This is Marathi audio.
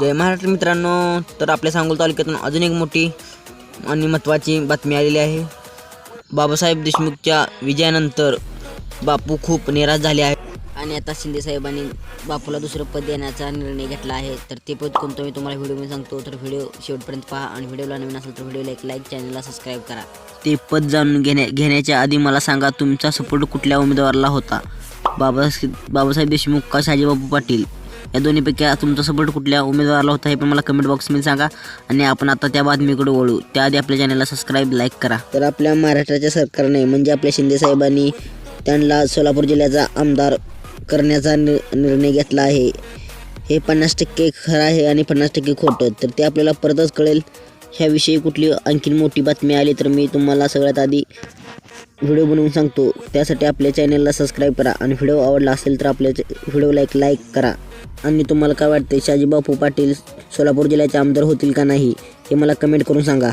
जय महाराष्ट्र मित्रांनो. तर आपल्या सांगोल तालुक्यातून अजून एक मोठी आणि महत्त्वाची बातमी आलेली आहे. बाबासाहेब देशमुखच्या विजयानंतर बापू खूप निराश झाले आहे आणि आता शिंदेसाहेबांनी बापूला दुसरं पद देण्याचा निर्णय घेतला आहे. तर ते पद कोणतं मी तुम्हाला व्हिडिओमध्ये सांगतो. तर व्हिडिओ शेवटपर्यंत पहा आणि व्हिडिओला नवीन असेल तर व्हिडिओला एक लाईक चॅनलला सबस्क्राईब करा. ते पद जाणून घेण्या घेण्याच्या आधी मला सांगा तुमचा सपोर्ट कुठल्या उमेदवाराला होता? बाबा बाबासाहेब देशमुख का शहाजीबाबू पाटील? या दोन्हीपैकी तुमचा सपोर्ट कुठल्या उमेदवाराला होता हे पण मला कमेंट बॉक्समध्ये सांगा. आणि आपण आता त्या बातमीकडे वळू. त्याआधी आपल्या चॅनलला सबस्क्राईब लाईक करा. तर आपल्या महाराष्ट्राच्या सरकारने म्हणजे आपल्या शिंदेसाहेबांनी त्यांना सोलापूर जिल्ह्याचा आमदार करण्याचा नि निर्णय घेतला आहे. हे पन्नास टक्के खरं आहे आणि पन्नास टक्के खोटं. तर ते आपल्याला परतच कळेल. ह्याविषयी कुठली आणखीन मोठी बातमी आली तर मी तुम्हाला सगळ्यात आधी व्हिडिओ बनवून सांगतो. त्यासाठी आपल्या चॅनलला सबस्क्राईब करा आणि व्हिडिओ आवडला असेल तर आपल्या व्हिडिओला एक लाईक करा. आणि तुम्हाला काय वाटते शाजीबापू पाटील सोलापूर जिल्ह्याचे आमदार होतील का नाही हे मला कमेंट करून सांगा.